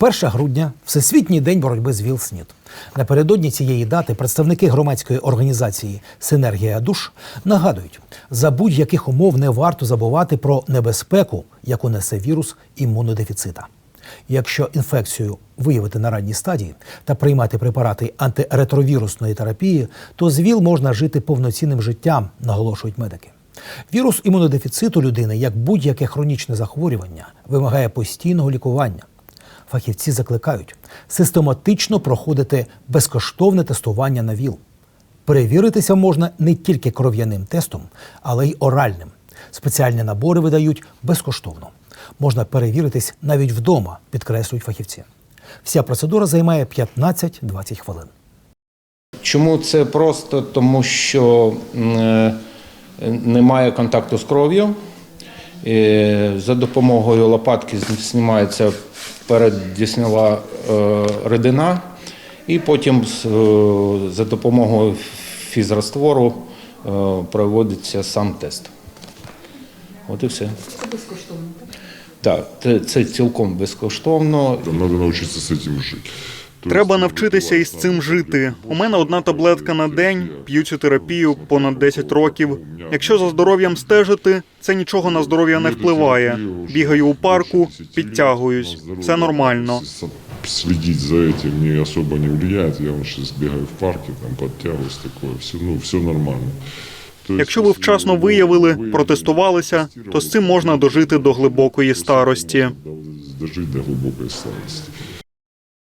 1 грудня Всесвітній день боротьби з ВІЛ-СНІД. Напередодні цієї дати представники громадської організації Синергія душ нагадують, за будь-яких умов не варто забувати про небезпеку, яку несе вірус імунодефіцита. Якщо інфекцію виявити на ранній стадії та приймати препарати антиретровірусної терапії, то з ВІЛ можна жити повноцінним життям, наголошують медики. Вірус імунодефіциту людини, як будь-яке хронічне захворювання, вимагає постійного лікування. Фахівці закликають систематично проходити безкоштовне тестування на ВІЛ. Перевіритися можна не тільки кров'яним тестом, але й оральним. Спеціальні набори видають безкоштовно. Можна перевіритись навіть вдома, підкреслюють фахівці. Вся процедура займає 15-20 хвилин. Чому це просто? Тому що е, немає контакту з кров'ю. За допомогою лопатки знімається переддіснова е, рідина, і потім е, за допомогою фізраствору е, проводиться сам тест. От і все. Це безкоштовно, так? Так, це цілком безкоштовно. Треба навчитися з цим. То Треба навчитися із цим жити. У мене одна таблетка на день, п'ю цю терапію понад 10 років. Якщо за здоров'ям стежити, це нічого на здоров'я не впливає. Бігаю у парку, підтягуюсь. Все нормально. Следить за этим не особо не влияет. Я вон сейчас бегаю в парке, там подтягиваюсь, такое. Все, ну, все нормально. Якщо ви вчасно виявили, протестувалися, то з цим можна дожити до глибокої старості. Дожить до глубокой старости.